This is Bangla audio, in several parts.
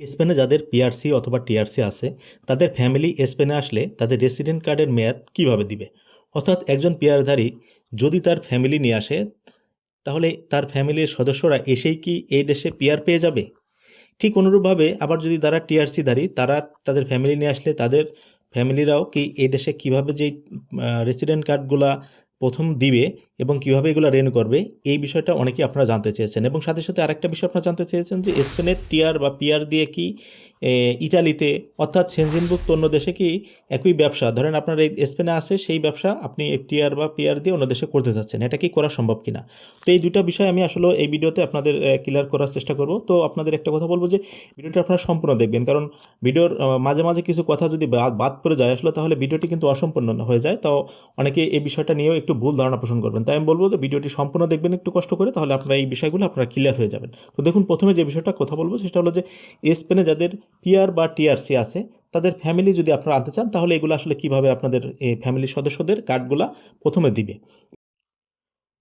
স্পেনে যাদের পিআরসি অথবা টিআরসি আছে, তাদের ফ্যামিলি স্পেনে আসলে তাদের রেসিডেন্ট কার্ডের মেয়াদ কীভাবে দিবে? অর্থাৎ একজন পিআরধারী যদি তার ফ্যামিলি নিয়ে আসে, তাহলে তার ফ্যামিলির সদস্যরা এসেই কি এই দেশে পিআর পেয়ে যাবে? ঠিক অনুরূপভাবে আবার যদি তারা টিআরসি ধারী তারা তাদের ফ্যামিলি নিয়ে আসলে তাদের ফ্যামিলিরাও কি এই দেশে কীভাবে যেই রেসিডেন্ট কার্ডগুলা প্রথম দিবে এবং কীভাবে এগুলো রেন করবে, এই বিষয়টা অনেকেই আপনারা জানতে চেয়েছেন। এবং সাথে সাথে আরেকটা বিষয় আপনারা জানতে চেয়েছেন যে স্পেনের টিয়ার বা পিয়ার দিয়ে কি ইটালিতে, অর্থাৎ সেনজিনভুক্ত অন্য দেশে কি একই ব্যবসা? ধরেন আপনার এই স্পেনে আছে সেই ব্যবসা, আপনি টিআর বা পিআর দিয়ে অন্য দেশে করতে চাচ্ছেন এটা কি করা সম্ভব কিনা? তো এই দুটো বিষয় আমি আসলে এই ভিডিওতে আপনাদের ক্লিয়ার করার চেষ্টা করব। তো আপনাদের একটা কথা বলব যে, ভিডিওটা আপনারা সম্পূর্ণ দেখবেন। কারণ ভিডিওর মাঝে মাঝে কিছু কথা যদি বাদ করে যায়, আসলে তাহলে ভিডিওটি কিন্তু অসম্পূর্ণ হয়ে যায়। তো অনেকে এই বিষয়টা নিয়েও একটু ভুল ধারণা পোষণ করবেন। তাই আমি বলব যে, ভিডিওটি সম্পূর্ণ দেখবেন একটু কষ্ট করে, তাহলে আপনারা এই বিষয়গুলো আপনারা ক্লিয়ার হয়ে যাবেন। তো দেখুন, প্রথমে যে বিষয়টা কথা বলব, সেটা হলো যে স্পেনে যাদের পিআর বা টিআরসি আছে, তাদের ফ্যামিলি যদি আপনারা আনতে চান, তাহলে এগুলো আসলে কীভাবে আপনাদের এই ফ্যামিলির সদস্যদের কার্ডগুলা প্রথমে দিবে।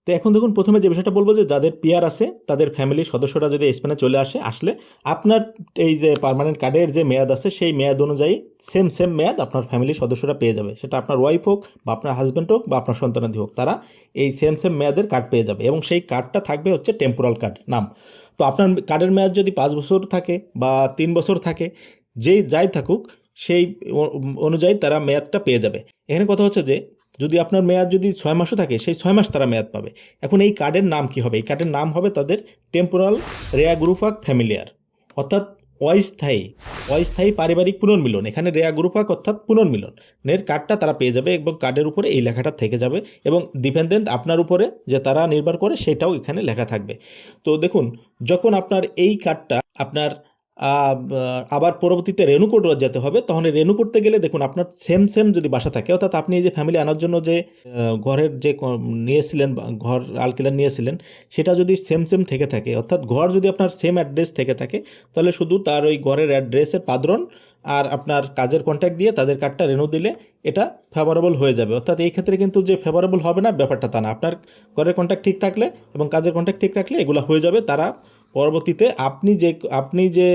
তো এখন দেখুন, প্রথমে যে বিষয়টা বলব যে যাদের পিআর আছে, তাদের ফ্যামিলির সদস্যরা যদি স্পেনে চলে আসে, আসলে আপনার এই যে পার্মানেন্ট কার্ডের যে মেয়াদ আছে, সেই মেয়াদ অনুযায়ী সেম সেম মেয়াদ আপনার ফ্যামিলির সদস্যরা পেয়ে যাবে। সেটা আপনার ওয়াইফ হোক বা আপনার হাজব্যান্ড হোক বা আপনার সন্তানাদি হোক, তারা এই সেম সেম মেয়াদের কার্ড পেয়ে যাবে এবং সেই কার্ডটা থাকবে হচ্ছে টেম্পোরাল কার্ড নাম। তো আপনার কার্ডের মেয়াদ যদি পাঁচ বছর থাকে বা তিন বছর থাকে, যেই, যাই থাকুক, সেই অনুযায়ী তারা মেয়াদটা পেয়ে যাবে। এখানে কথা হচ্ছে যে যদি আপনার মেয়াদ যদি ছয় মাসও থাকে, সেই ছয় মাস তারা মেয়াদ পাবে। এখন এই কার্ডের নাম কি হবে? এই কার্ডের নাম হবে তাদের টেম্পোরাল রেয়া গ্রুপাক ফ্যামিলিয়ার অর্থাৎ অস্থায়ী অস্থায়ী পারিবারিক পুনর্মিলন। এখানে রেয়া গ্রুপাক অর্থাৎ পুনর্মিলনের কার্ডটা তারা পেয়ে যাবে এবং কার্ডের উপরে এই লেখাটা থেকে যাবে এবং ডিপেন্ডেন্ট আপনার উপরে যে তারা নির্ভর করে সেটাও এখানে লেখা থাকবে। তো দেখুন, যখন আপনার এই কার্ডটা আপনার আবার পরবর্তীতে রেনু কোড যেতে হবে তখন রেনু করতে গেলে দেখুন আপনার সেম সেম যদি বাসা থাকে, অর্থাৎ আপনি এই যে ফ্যামিলি আনার জন্য যে ঘরের যে নিয়েছিলেন ঘর আলকিলার নিয়েছিলেন, সেটা যদি সেম সেম থেকে থাকে, অর্থাৎ ঘর যদি আপনার সেম অ্যাড্রেস থেকে থাকে, তাহলে শুধু তার ওই ঘরের অ্যাড্রেসের পাদরন আর আপনার কাজের কন্ট্যাক্ট দিয়ে তাদের কার্ডটা রেনু দিলে এটা ফেভারেবল হয়ে যাবে। অর্থাৎ এই ক্ষেত্রে কিন্তু যে ফেভারেবল হবে না, ব্যাপারটা তা না। আপনার ঘরের কন্ট্যাক্ট ঠিক থাকলে এবং কাজের কন্ট্যাক্ট ঠিক থাকলে এগুলো হয়ে যাবে, তারা পরবর্তীতে আপনি যে আপনি যে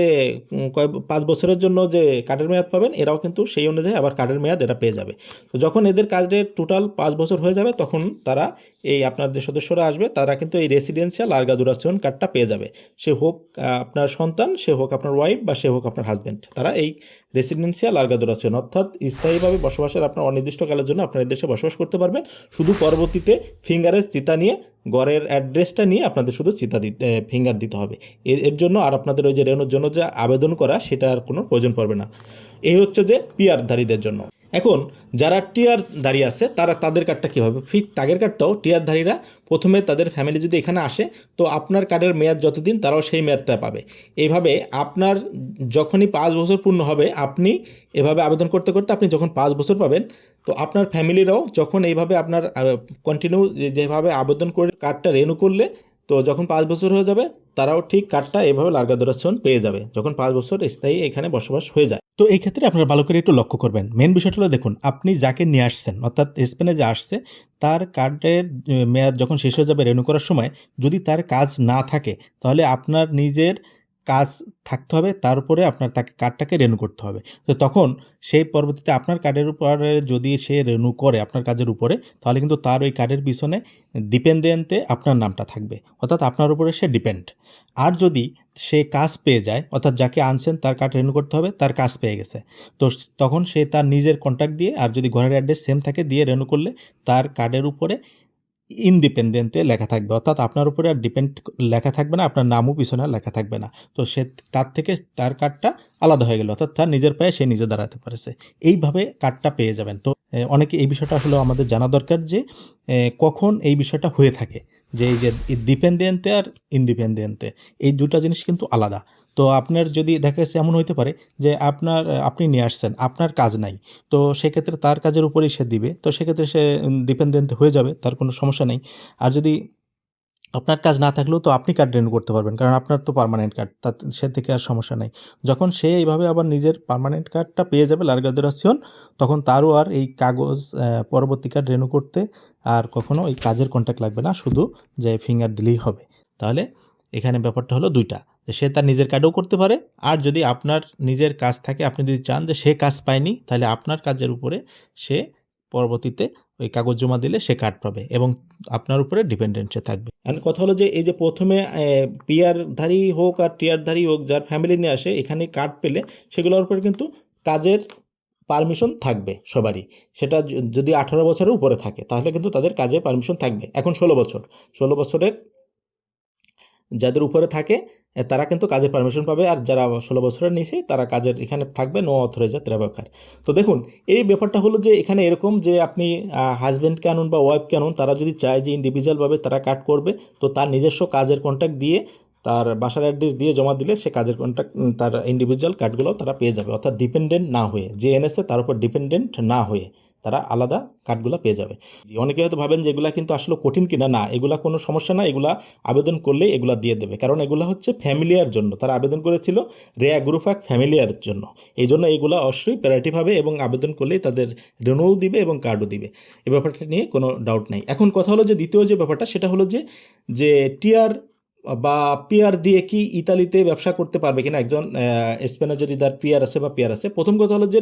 উম, কয় পাঁচ বছরের জন্য যে কার্ডের মেয়াদ পাবেন এরাও কিন্তু সেই অনুযায়ী আবার কার্ডের মেয়াদ এরা পেয়ে যাবে। তো যখন এদের কাজের টোটাল পাঁচ বছর হয়ে যাবে তখন তারা এই আপনার যে সদস্যরা আসবে তারা কিন্তু এই রেসিডেন্সিয়াল আর্গা দুরাচন কার্ডটা পেয়ে যাবে। সে হোক আপনার সন্তান সে হোক আপনার ওয়াইফ বা সে হোক আপনার হাজব্যান্ড তারা এই রেসিডেন্সিয়াল আর্গা দুরাচন অর্থাৎ স্থায়ীভাবে বসবাসের আপনার অনির্দিষ্টকালের জন্য আপনার দেশে বসবাস করতে পারবেন। শুধু পরবর্তীতে ফিঙ্গারের চিতা নিয়ে গড়ের অ্যাড্রেসটা নিয়ে আপনাদের শুধু চিতা দিতে ফিঙ্গার দিতে হবে। এর জন্য আর আপনাদের ওই যে রেনুর জন্য যে আবেদন করা সেটা আর কোনো প্রয়োজন পড়বে না। এই হচ্ছে যে পিয়ারধারীদের জন্য। এখন যারা টিআর দাঁড়িয়ে আছে, তারা তাদের কার্ডটা কী হবে ঠিক তাগের কার্ডটাও টিআরধারীরা প্রথমে তাদের ফ্যামিলি যদি এখানে আসে, তো আপনার কার্ডের মেয়াদ যতদিন, তারাও সেই মেয়াদটা পাবে। এইভাবে আপনার যখনই পাঁচ বছর পূর্ণ হবে, আপনি এভাবে আবেদন করতে করতে আপনি যখন পাঁচ বছর পাবেন, তো আপনার ফ্যামিলিরাও যখন এইভাবে আপনার কন্টিনিউ যেভাবে আবেদন করে কার্ডটা রেনু করলে তো যখন পাঁচ বছর হয়ে যাবে, তারাও ঠিক কার্ডটা এভাবে লার্গাদোরাচন পেয়ে যাবে। যখন পাঁচ বছর স্থায়ী এখানে বসবাস হয়ে যায়। তো এই ক্ষেত্রে আপনারা ভালো করে একটু লক্ষ্য করবেন। মেন বিষয়টা হলো দেখুন, আপনি যাকে নিয়ে আসছেন, অর্থাৎ স্পেনে যে আসছে, তার কার্ডের মেয়াদ যখন শেষ হয়ে যাবে রেনু করার সময়, যদি তার কাজ না থাকে, তাহলে আপনার নিজের কাজ থাকতে হবে, তার উপরে আপনার তাকে কার্ডটাকে রেনু করতে হবে। তো তখন সেই পরবর্তীতে আপনার কার্ডের উপরে যদি সে রেনু করে আপনার কাজের উপরে, তাহলে কিন্তু তার ওই কার্ডের পিছনে ডিপেন্ডেন্টে আপনার নামটা থাকবে, অর্থাৎ আপনার উপরে সে ডিপেন্ড আর যদি সে কাজ পেয়ে যায়, অর্থাৎ যাকে আনছেন তার কার্ড রেনু করতে হবে, তার কাজ পেয়ে গেছে। তো তখন সে তার নিজের কন্ট্যাক্ট দিয়ে, আর যদি ঘরের অ্যাড্রেস সেম থাকে, দিয়ে রেনু করলে তার কার্ডের উপরে ইনডিপেন্ডেন্টে লেখা থাকবে। অর্থাৎ আপনার উপরে আর ডিপেন্ড লেখা থাকবে না, আপনার নামও পিছনে লেখা থাকবে না। তো সে তার থেকে তার কার্ডটা আলাদা হয়ে গেল। অর্থাৎ তার নিজের পায়ে সে নিজে দাঁড়াতে পারেছে। এইভাবে কার্ডটা পেয়ে যাবেন। তো অনেকে এই বিষয়টা আসলে আমাদের জানা দরকার যে কখন এই বিষয়টা হয়ে থাকে। যে এই যে ডিপেন্ডেন্টে আর ইনডিপেন্ডেন্টে এই দুটো জিনিস কিন্তু আলাদা। তো আপনার যদি দেখা যাচ্ছে এমন হইতে পারে যে আপনার, আপনি নিয়ে আসছেন, আপনার কাজ নাই, তো সেক্ষেত্রে তার কাজের উপরেই সে দিবে, তো সেক্ষেত্রে সে ডিপেন্ডেন্ট হয়ে যাবে, তার কোনো সমস্যা নেই। আর যদি আপনার কাজ না থাকলেও তো আপনি কার্ড রেনু করতে পারবেন, কারণ আপনার তো পার্মানেন্ট কার্ড তার সে থেকে আর সমস্যা নেই। যখন সে এইভাবে আবার নিজের পার্মানেন্ট কার্ডটা পেয়ে যাবে লার্গাদুরাসিয়ন তখন তারও আর এই কাগজ পরবর্তী কার্ড রেনু করতে আর কখনো এই কাজের কন্ট্যাক্ট লাগবে না, শুধু যে ফিঙ্গার দিলেই হবে। তাহলে এখানে ব্যাপারটা হলো দুইটা, যে সে তার নিজের কার্ডও করতে পারে, আর যদি আপনার নিজের কাজ থাকে, আপনি যদি চান যে সে কাজ পায়নি, তাহলে আপনার কাজের উপরে সে পরবর্তীতে ওই কাগজ জমা দিলে সে কার্ড পাবে এবং আপনার উপরে ডিপেন্ডেন্ট সে থাকবে। এখন কথা হলো যে, এই যে প্রথমে পিয়ারধারী হোক আর টিয়ারধারী হোক, যার ফ্যামিলি নিয়ে আসে, এখানে কার্ড পেলে সেগুলোর উপরে কিন্তু কাজের পারমিশন থাকবে সবারই। সেটা যদি আঠারো বছরের উপরে থাকে, তাহলে কিন্তু তাদের কাজে পারমিশন থাকবে। এখন ষোলো বছর। ষোলো বছরের যাদের উপরে থাকে তারা কিন্তু কাজের পারমিশন পাবে। আর যারা ষোলো বছরের নিচে, তারা কাজের এখানে থাকবে নো অথরাইজার ত্রাবাকার তো দেখুন, এই ব্যাপারটা হলো যে এখানে এরকম যে আপনি হাজব্যান্ডকে আনুন বা ওয়াইফকে আনুন, তারা যদি চায় যে ইন্ডিভিজুয়ালভাবে তারা কাট করবে, তো তার নিজস্ব কাজের কন্ট্যাক্ট দিয়ে, তার বাসার অ্যাড্রেস দিয়ে জমা দিলে সে কাজের কন্ট্যাক্ট তার ইন্ডিভিজুয়াল কার্ডগুলো তারা পেয়ে যাবে। অর্থাৎ ডিপেন্ডেন্ট না হয়ে যে এনেছে তার উপর ডিপেন্ডেন্ট না হয়ে। তারা আলাদা কার্ডগুলো পেয়ে যাবে। অনেকে হয়তো ভাবেন যে এগুলা কিন্তু আসলে কঠিন কিনা, না, এগুলা কোনো সমস্যা না, এগুলা আবেদন করলেই এগুলা দিয়ে দেবে। কারণ এগুলা হচ্ছে ফ্যামিলিয়ার জন্য। তারা আবেদন করেছিল রেয়া গ্রুফাক ফ্যামিলিয়ার জন্য। এই জন্য এগুলা অবশ্যই প্যারাটিভ হবে এবং আবেদন করলেই তাদের রেনুও দিবে এবং কার্ডও দিবে। এই ব্যাপারটা নিয়ে কোনো ডাউট নেই। এখন কথা হলো যে দ্বিতীয় যে ব্যাপারটা, সেটা হলো যে যে টিয়ার বা পিয়ার দিয়ে কি ইতালিতে ব্যবসা করতে পারবে কিনা? একজন স্পেনে যদি তার পিয়ার আছে বা পিয়ার আছে। প্রথম কথা হলো যে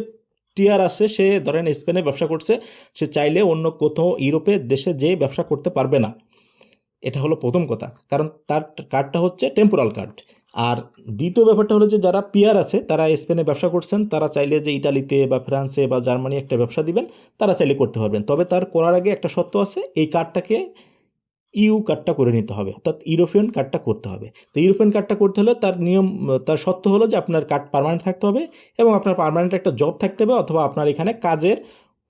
টিয়ার আছে, সে ধরেন স্পেনে ব্যবসা করছে, সে চাইলে অন্য কোথাও ইউরোপের দেশে যেয়ে ব্যবসা করতে পারবে না। এটা হলো প্রথম কথা। কারণ তার কার্ডটা হচ্ছে টেম্পোরাল কার্ড আর দ্বিতীয় ব্যাপারটা হলো যে যারা পিয়ার আছে, তারা স্পেনে ব্যবসা করছেন, তারা চাইলে যে ইটালিতে বা ফ্রান্সে বা জার্মানি একটা ব্যবসা দিবেন, তারা চাইলে করতে পারবেন। তবে তার করার আগে একটা শর্ত আছে, এই কার্ডটাকে ইউ কার্ডটা করে নিতে হবে, অর্থাৎ ইউরোপিয়ান কার্ডটা করতে হবে। তো ইউরোপিয়ান কার্ডটা করতে হলে তার নিয়ম, তার সত্য হলো যে আপনার কার্ড পারমানেন্ট থাকতে হবে এবং আপনার পারমানেন্ট একটা জব থাকতে হবে অথবা আপনার এখানে কাজের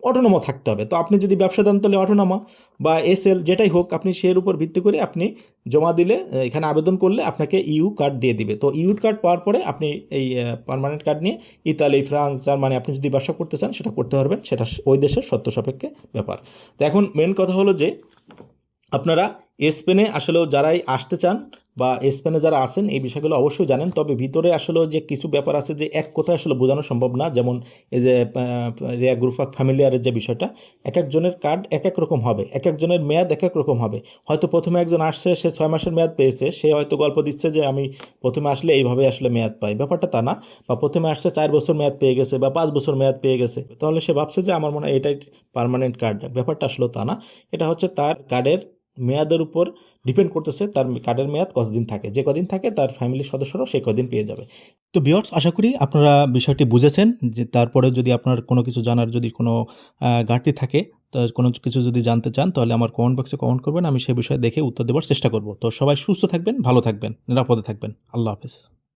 অটোনোমা থাকতে হবে। তো আপনি যদি ব্যবসা দেন তাহলে অটোনোমা বা এসএল যেটাই হোক, আপনি সের উপর ভিত্তি করে আপনি জমা দিলে এখানে আবেদন করলে আপনাকে ইউ কার্ড দিয়ে দিবে। তো ইউ কার্ড পাওয়ার পরে আপনি এই পার্মানেন্ট কার্ড নিয়ে ইতালি, ফ্রান্স, জার্মানি আপনি যদি ব্যবসা করতে চান, সেটা করতে পারবেন। সেটা ওই দেশের সত্য সাপেক্ষে ব্যাপার। তো এখন মেন কথা হলো যে আপনারা স্পেনে আসলেও যারাই আসতে চান বা স্পেনে যারা আছেন, এই বিষয়গুলো অবশ্যই জানেন। তবে ভিতরে আসলেও যে কিছু ব্যাপার আছে যে এক কথায় আসলে বোঝানো সম্ভব না, যেমন এই যে রিয়া গ্রুপ অফ ফ্যামিলিয়ারের যে বিষয়টা, এক একজনের কার্ড এক এক রকম হবে, এক একজনের মেয়াদ এক এক রকম হবে। হয়তো প্রথমে একজন আসছে, সে ছয় মাসের মেয়াদ পেয়েছে, সে হয়তো গল্প দিচ্ছে যে আমি প্রথমে আসলে এইভাবে আসলে মেয়াদ পাই। ব্যাপারটা তা না, বা প্রথমে আসছে, চার বছর মেয়াদ পেয়ে গেছে বা পাঁচ বছর মেয়াদ পেয়ে গেছে, তাহলে সে ভাবছে যে আমার মনে হয় এটাই পার্মানেন্ট কার্ড ব্যাপারটা আসলে তা না, এটা হচ্ছে তার কার্ডের মেয়াদের উপর ডিপেন্ড করতেছে তার কার্ডের মেয়াদ কতদিন থাকে। যে কদিন থাকে তার ফ্যামিলির সদস্যরাও সে কদিন পেয়ে যাবে। তো বিয়ার্স আশা করি আপনারা বিষয়টি বুঝেছেন যে তারপরে যদি আপনার কোনো কিছু জানার যদি কোনো ঘাটতি থাকে, তো কোনো কিছু যদি জানতে চান, তাহলে আমার কমেন্ট বক্সে কমেন্ট করবেন। আমি সেই বিষয়ে দেখে উত্তর দেওয়ার চেষ্টা করব। তো সবাই সুস্থ থাকবেন, ভালো থাকবেন, নিরাপদে থাকবেন। আল্লাহ হাফেজ।